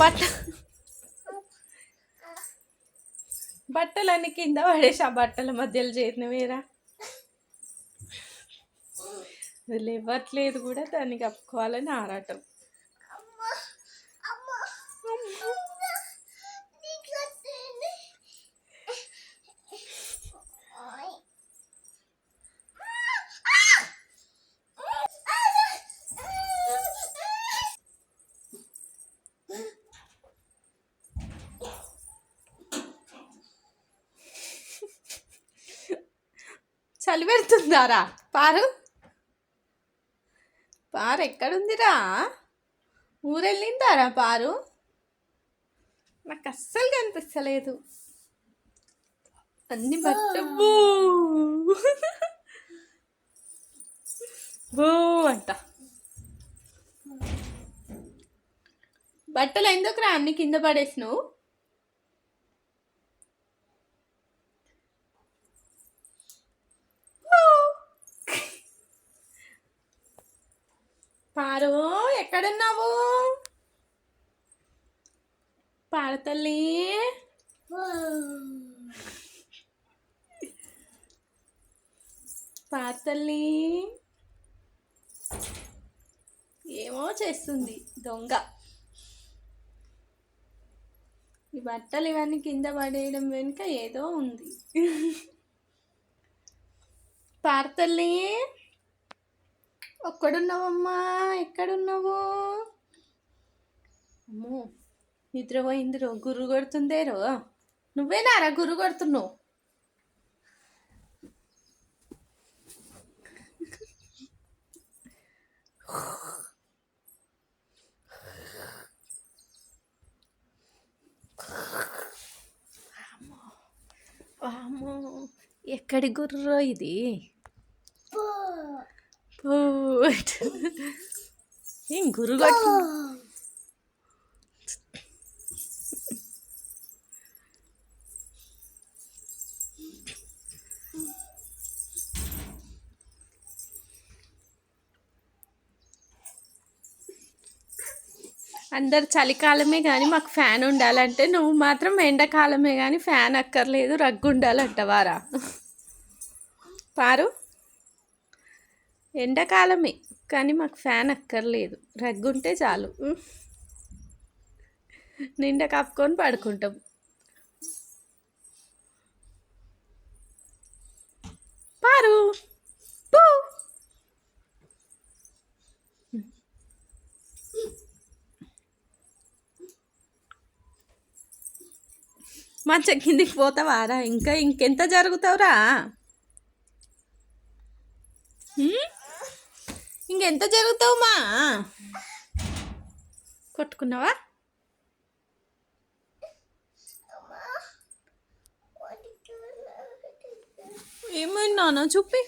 బట్ట బట్టలన్నీ కింద పడేసి ఆ బట్టల మధ్యలో చేరినవేరా వీళ్ళు ఇవ్వట్లేదు కూడా దాన్ని కప్పుకోవాలని ఆరాటం. చలి పెడుతుందారా పారు. పారు ఎక్కడుందిరా? ఊరెళ్ళిందారా పారు? నాకు అస్సలు కనిపించలేదు అన్ని బట్ట బూ అంట. బట్టలు ఎందుకురా అన్ని కింద పడేసినావు? పారు ఎక్కడున్నావు? పాడతల్లి పాడతల్లి ఏమో చేస్తుంది దొంగ. ఈ బట్టలు ఇవన్నీ కింద పడేయడం వెనుక ఏదో ఉంది. పాడతల్లి ఒక్కడున్నావమ్మా ఎక్కడున్నావు? అమ్మో నిద్రపోయిందిరో గుర్రు కొడుతుందేరో. నువ్వేనారా గుర్రు కొడుతున్నావు? వామ్మో ఎక్కడి గుర్రో ఇది? ఏం గురుగట్టు అందరు చలికాలమే కానీ మాకు ఫ్యాన్ ఉండాలంటే నువ్వు మాత్రం ఎండాకాలమే కానీ ఫ్యాన్ అక్కర్లేదు రగ్గు ఉండాలంటవారా? పారు? ఎండాకాలమే కానీ మాకు ఫ్యాన్ అక్కర్లేదు. రగ్గుంటే చాలు. నిండా కప్పుకొని పడుకుంటాం. పారు. పూ. మంచం కిందికి పోతావారా? ఇంకా ఇంకెంత జరుగుతావురా? ఇంకెంత జరుగుతావు మా? కొట్టుకున్నావా? ఏమైంది నాన్న? చూపి.